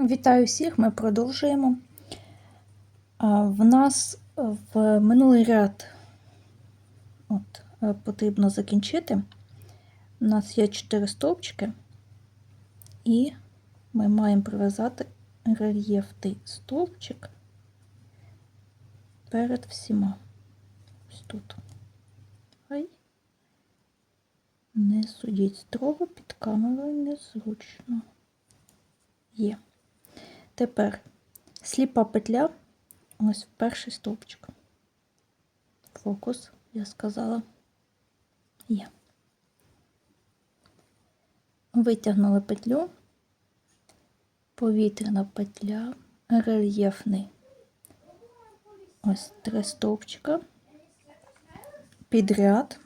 Вітаю всіх, ми продовжуємо. В нас в минулий ряд от, е, потрібно закінчити. У нас є 4 стовпчики, і ми маємо прив'язати рельєфний стовпчик перед всіма. Ось тут. Хай не судіть строго під камерою незручно. Є. Тепер сліпа петля, ось перший стовпчик. Фокус, я сказала, є. Витягнули петлю, повітряна петля, рельєфний. Ось три стовпчика, підряд.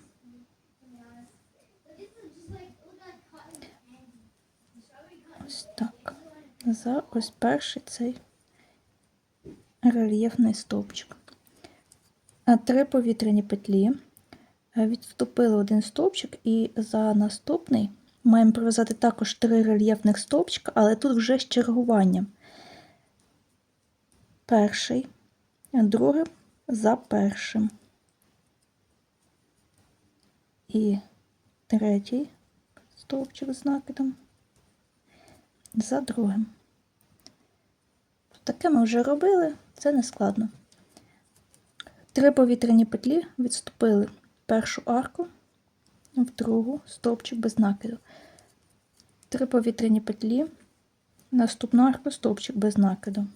Ось так за ось перший цей рельєфний стовпчик. Три повітряні петлі. Е, Відступили один стовпчик, і за наступний маємо прив'язати також три рельєфних стовпчика, але тут вже з чергуванням. Перший, другий за першим. І третій стовпчик з накидом за другим. Таке ми вже робили, це не складно. Три повітряні петлі відступили першу арку, в другу стовпчик без накиду. Три повітряні петлі, наступну арку стовпчик без накиду.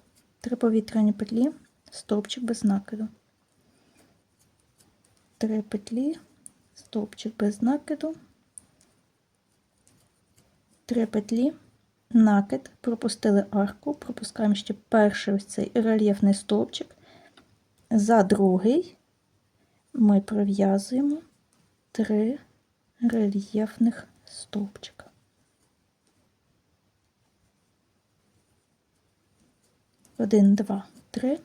Три повітряні петлі, стовпчик без накиду. Три петлі, стовпчик без накиду. Три петлі накид, пропустили арку, пропускаємо ще перший ось цей рельєфний стовпчик. За другий ми прив'язуємо три рельєфних стовпчика. Один, два, три,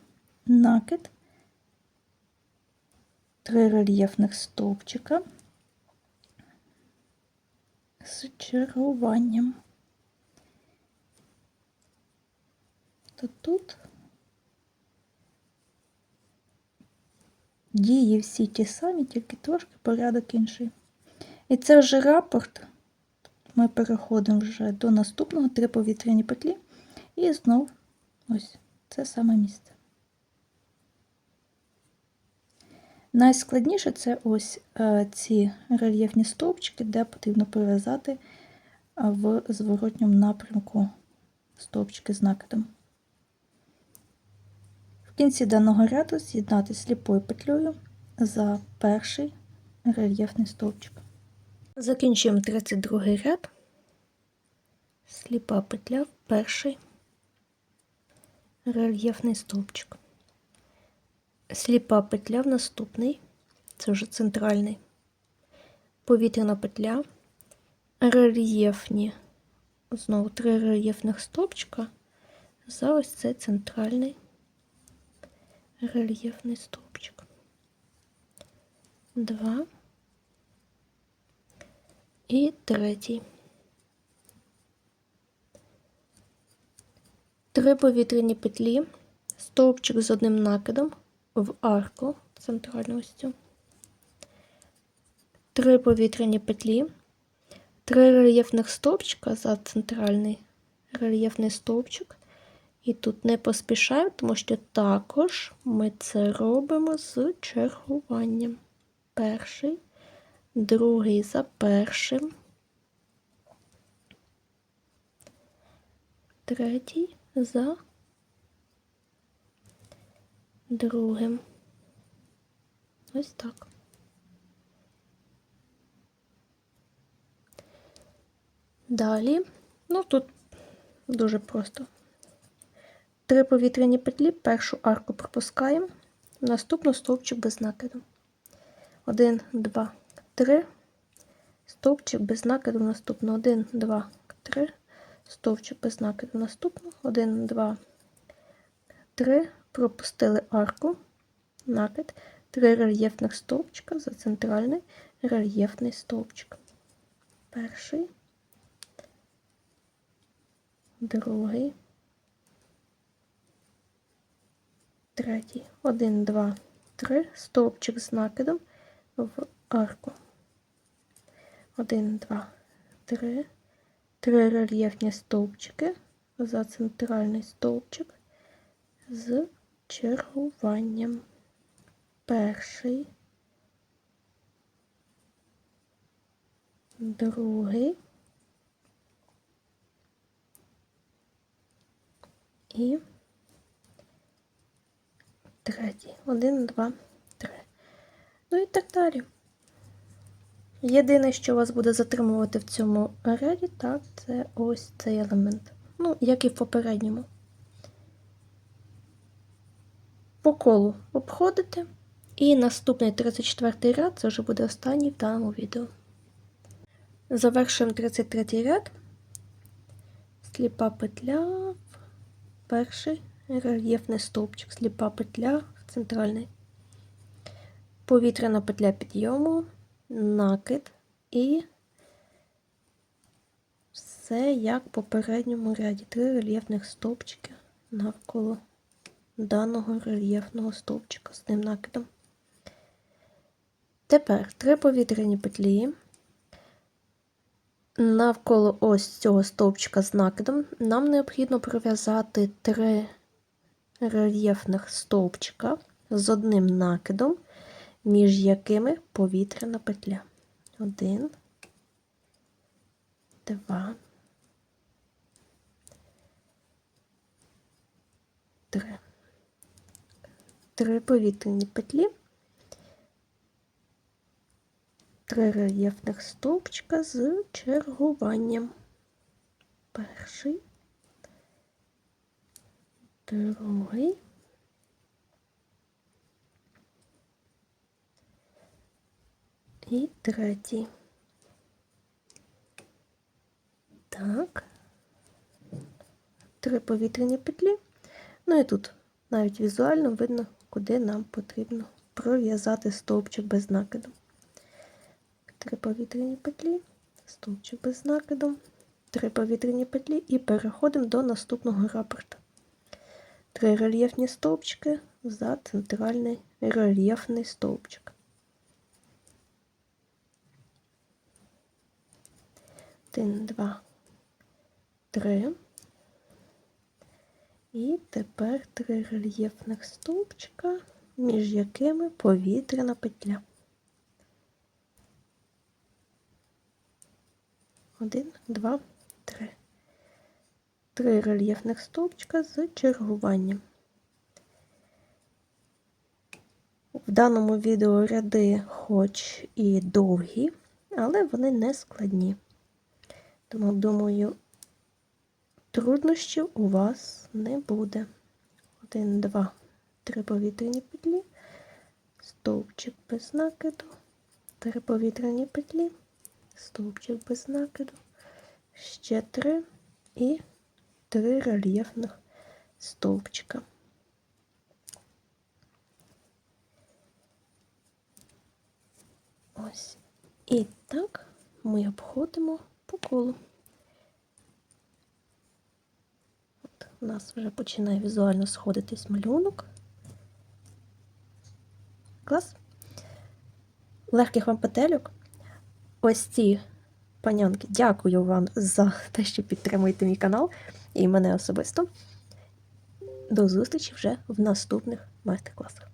накид, три рельєфних стовпчика з чергуванням. То тут дії всі ті самі, тільки трошки порядок інший. І це вже рапорт. Ми переходимо вже до наступного три повітряні петлі. І знов ось це саме місце. Найскладніше це ось е, ці рельєфні стовпчики, де потрібно прив'язати в зворотньому напрямку стовпчики з накидом. В кінці даного ряду з'єднати сліпою петлею за перший рельєфний стовпчик. Закінчуємо 32 ряд, сліпа петля в перший рельєфний стовпчик. Сліпа петля в наступний, це вже центральний, повітряна петля, рельєфні, знову три рельєфних стовпчика за ось цей центральний рельєфний стовпчик. Два і третій. Три повітряні петлі, стовпчик з одним накидом в арку центральну. Три повітряні петлі, три рельєфних стовпчика за центральний рельєфний стовпчик і тут не поспішаємо, тому що також ми це робимо з чергуванням. Перший, другий за першим, третій за другим. Ось так. Далі, ну тут дуже просто. Три повітряні петлі, першу арку пропускаємо, наступну стовпчик без накиду. Один, два, три, стовпчик без накиду, наступну. Один, два, три, стовпчик без накиду, наступну. Один, два, три, пропустили арку, накид, три рельєфних стовпчика за центральний рельєфний стовпчик. Перший, другий третій. Один, два, три. Стовпчик з накидом в арку. Один, два, три. Три рельєфні стовпчики за центральний стовпчик з чергуванням. Перший, другий і третій. Один, два, три. Ну і так далі. Єдине, що вас буде затримувати в цьому ряді, так, це ось цей елемент. Ну, як і в попередньому. По колу обходите. І наступний 34 ряд, це вже буде останній в даному відео. Завершуємо 33 ряд. Сліпа петля перший рельєфний стовпчик, сліпа петля центральний. Повітряна петля підйому, накид і все як в попередньому ряді. Три рельєфних стовпчики навколо даного рельєфного стовпчика з ним накидом. Тепер три повітряні петлі. Навколо ось цього стовпчика з накидом нам необхідно пров'язати три рельєфних стовпчика з одним накидом, між якими повітряна петля. Один, два, три. Три повітряні петлі. Три рельєфних стовпчика з чергуванням. Перший, другий, і третій. Так. Три повітряні петлі. Ну і тут навіть візуально видно, куди нам потрібно пров'язати стовпчик без накиду. Три повітряні петлі, стовпчик без накиду, три повітряні петлі і переходимо до наступного рапорта. Три рельєфні стовпчики за центральний рельєфний стовпчик. Один, два, три. І тепер три рельєфних стовпчика, між якими повітряна петля. Один, два, Три рельєфних стовпчика з чергуванням. В даному відео ряди хоч і довгі, але вони не складні. Тому, думаю, труднощів у вас не буде. 1, 2, 3 повітряні петлі, стовпчик без накиду, 3 повітряні петлі, стовпчик без накиду, ще три і три рельєфних стовпчика. Ось. І так ми обходимо по колу. От, у нас вже починає візуально сходитись малюнок. Клас. Легких вам петельок. Ось ці панянки. Дякую вам за те, що підтримуєте мій канал і мене особисто. До зустрічі вже в наступних майстер-класах.